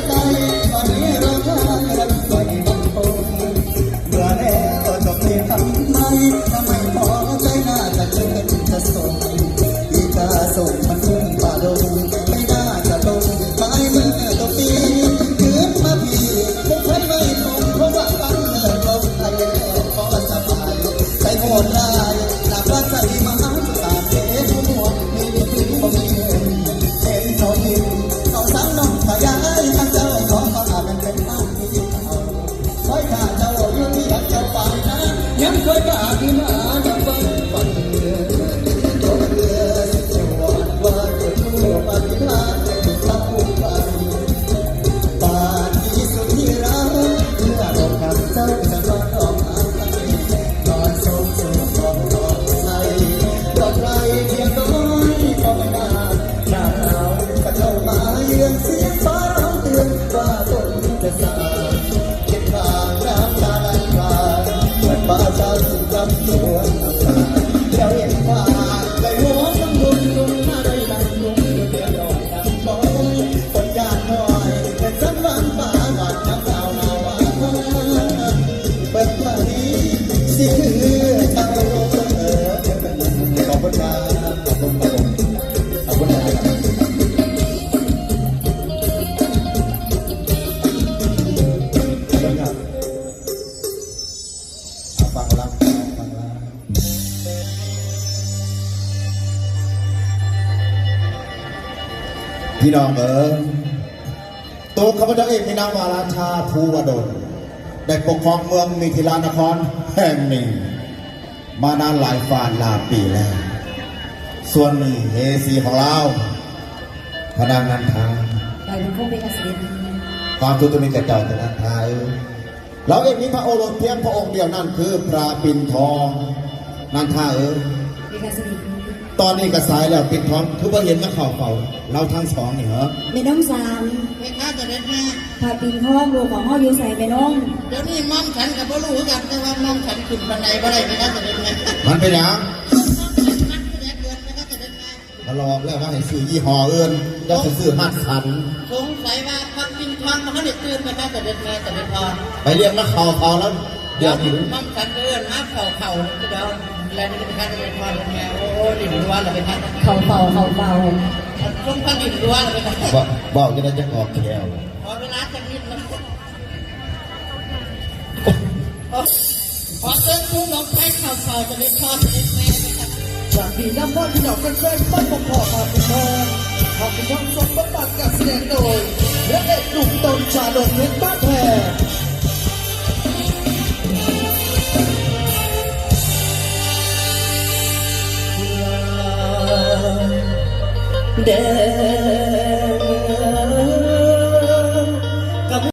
ತಾಯೇ เคยก พี่น้องเอ๋ยตัวข้าพเจ้าเองมีนามวาราชาภูวดล ได้ปกครองเมืองมิถิลานครแห่งหนึ่ง มานานหลายฟานหลายปีแล้ว ส่วนนี้เฮซีของเราพนังนันทาไปเป็นพวกเป็นเกษตรความทุกข์ตัวนี้แก่เจ้าแต่นันทาเอ้ยเราเองมีพระโอรสเพียงพระองค์เดียวนั่นคือพระปินทองนันทาเอ้ยเป็นเกษ ตรตอนนี้กระสายแล้วปิ่นทองคือว่าเห็นนักข่าวเฝ้าเราทั้งสองนี่เหรอแม่น้องสามเพคะจะเด็ดแม่พาปีนข้องดูของห้ออยู่ใส่แม่น้องเดี๋ยวนี้มอมฉันกับพ่อรู้กันแต่ว่าน้องฉันขึ้นบันไดบ่ได้เพคะจะเด็ดแม่มันเป็นหยังนักแสดงเดือนเพคะจะเด็ดแม่มาลองแล้วว่าให้ซื้อยี่ห้อเอื่นจะไปซื้อฮัดสันสงสัยว่าพักปิงทองมาเขาเด็ดตื่นเพคะจะเด็ดแม่จะเด็ดพอไปเรียกนักข่าวเขาแล้วเดี๋ยวนี้มอมฉันเดินมาเข่าเข่าเดี๋ยว แล้วนี่เพคะจะเด็ดพอเด็ดแม่โอ้ดิ่งรัวเลยเพคะเขาเป่าเขาเป่าช่วงพักดิ่งรัวเลยเพคะบอกบอกจะได้จะออกแถวขอเวลาสักนิดนะขอเชิญคุณน้องชายเข่าเข่าจะเด็ดพอจะเด็ดแม่จากนี้น้ำมันที่ดอกกันแฟนบ้านปกครอมาเป็นทองขอบคุณทั้งสมบัติการแสดงโดยและเอกหนุ่มตนชาดกเพชรบ้านแพร เดิน